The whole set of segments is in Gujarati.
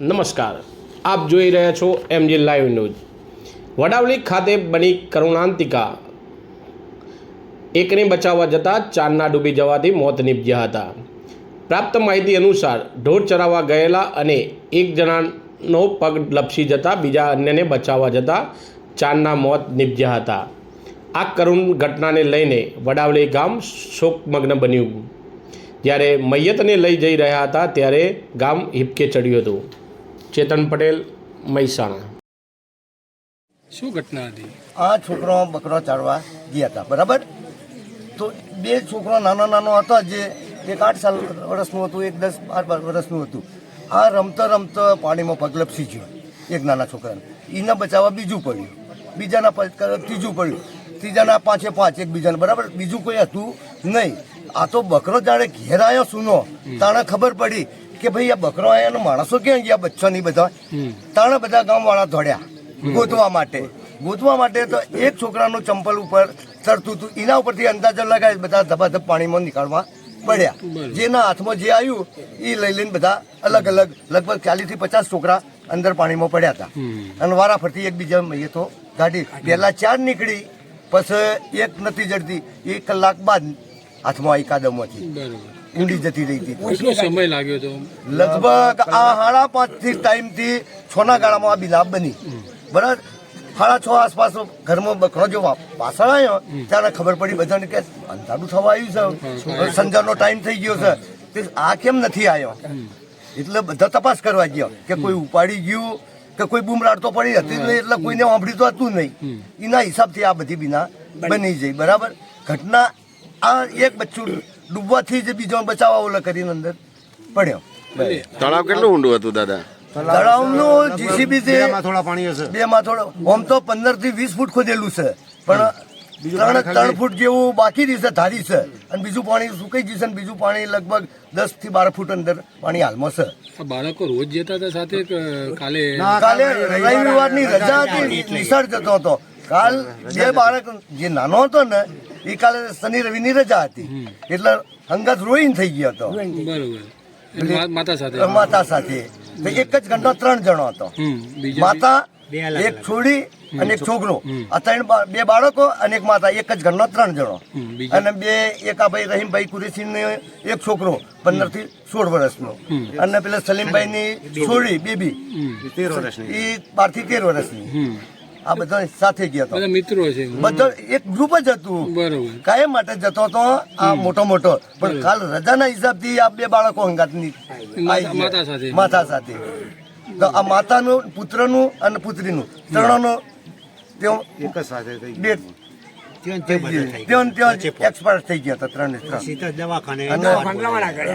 નમસ્કાર. આપ જોઈ રહ્યા છો એમજી લાઈવ ન્યૂઝ. વડાવલી ખાતે બની કરુણાંતિકા. એકને બચાવવા જતાં ચારના ડૂબી જવાથી મોત નીપજ્યા હતા. પ્રાપ્ત માહિતી અનુસાર ઢોર ચરાવવા ગયેલા અને એક જણાનો પગ લપસી જતાં બીજા અન્યને બચાવવા જતાં ચારના મોત નીપજ્યા હતા. આ કરુણ ઘટનાને લઈને વડાવલી ગામ શોકમગ્ન બન્યું. જ્યારે મૈયતને લઈ જઈ રહ્યા હતા ત્યારે ગામ હિપકે ચડ્યું હતું. ચેતન પટેલ મહેસાણા. શું ઘટના હતી? આ છોકરો બકરો ચારવા ગયા હતા બરાબર? તો બે છોકરો નાનો નાનો હતો જે એક આઠ સાલ વર્ષનું હતું એક દસ બાર બાર વર્ષનું હતું. આ રમતા રમતા પાણીમાં પગલપસી ગયો એક નાના છોકરાને. એને બચાવવા બીજું પડ્યું. બીજાના ત્રીજું પડ્યું. ત્રીજાના પાંચે પાંચ એકબીજાને બરાબર? બીજું કોઈ હતું નહીં. આ તો બકરો જાણે ઘેરાયો સુનો. તાણે ખબર પડી કે ભાઈ આ બકરો એનો માણસો ક્યાં ગયા બચ્ચો નહીં બધા ત્રણ બધા ગામવાળા દોડ્યા ગોતવા માટે. ગોતવા માટે તો એક છોકરાનું ચંપલ ઉપર ચડતું હતું. એના ઉપરથી અંદાજો લગાવી બધા ધબાધબ પાણીમાં નીકળવા પડ્યા. જેના હાથમાં જે આવ્યું એ લઈ લઈને બધા અલગ અલગ લગભગ ચાલીસથી પચાસ છોકરા અંદર પાણીમાં પડ્યા હતા. અને વારા ફરતી એકબીજા તો ગાડી પહેલા ચાર નીકળી પછી એક નથી જડતી એક કલાક બાદ હાથમાં આવી કાદમમાંથી ઊંડી જતી રહી હતી. કેટલો સમય લાગ્યો હતો લગભગ આ સાડા પાંચથી ટાઈમથી છ ના ગાળામાં આ બિલાબ બની. બરાબર? સાડા છ આસપાસ ઘરમાં બકરો જો પાછળ આવ્યો ત્યારે ખબર પડી બધાને કે અંધારું થવા આવ્યું છે. સંજાનો ટાઈમ થઈ ગયો છે. તે આ કેમ નથી આવ્યો? એટલે બધા તપાસ કરવા ગયો કે કોઈ ઉપાડી ગયું કે કોઈ બૂમરાડ તો પડી હતી નહીં એટલે કોઈને સાંભળી તો હતું નહીં. એના હિસાબથી આ બધી બીના બની જઈ. બરાબર? ઘટના આ એક બચ્ચું ડૂબવાથી જ બીજો બચાવવા ઓલા કરીને અંદર પડ્યો. તળાવ કેટલું ઊંડું હતું દાદા? તળાવનું જીસીબી છે થોડા પાણી હશે. બે માં થોડો આમ તો પંદરથી વીસ ફૂટ ખોદેલું છે પણ ત્રણ ત્રણ ફૂટ જેવું બાકી રહેશે ધારી છે. અને બીજું પાણી સુકાઈ જશે અને બીજું પાણી લગભગ દસથી બાર ફૂટ અંદર પાણી હાલમાં છે. બાળકો રોજ જતા હતા સાથે કાલે કાલે રવિવારની રજા હતી નિસર્ગ જતો હતો. કાલ જે બાળક જે નાનો હતો ને એ કાલે શનિ રવિની રજા હતી. એટલે અંગત રોઈન થઈ ગયો હતો. બરોબર. માતા સાથે. માતા સાથે. એક જ ઘરનો ત્રણ જણો હતો. માતા એક છોડી અને એક છોકરો. આ ત્રણ બે બાળકો અને એક માતા. એક જ ઘરનો ત્રણ જણો. અને બે એક આ ભાઈ રહીમભાઈ કુરેશી ને એક છોકરો પંદરથી સોળ વર્ષનો. અને પેલા સલીમભાઈ ની છોડી બેબી. તેર વર્ષની. એ બારથી તેર વર્ષની. આ બધા સાથે ગયા હતા મિત્રો છે. બધા એક ગ્રુપ જ હતું. બરોબર. કાયમ માટે જતો હતો આ મોટો મોટો. પણ કાલ રજાના હિસાબથી આ બે બાળકો હંગાતની માતા- સાથે. માતા સાથે. તો આ માતાનું પુત્રનું અને પુત્રીનું. ત્રણોનું તેઓ એક જ સાથે થઈ. ત્યાં ત્યાં એક્સપાયર થઈ ગયા હતા ત્રણે ત્રણ. સીધા દવાખાને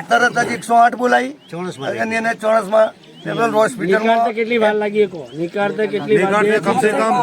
તરત જ એકસો આઠ બોલાવી. અને એને હોસ્પિટલમાં કેટલી વાર લાગી કહો કેટલી વાર કમસે કમ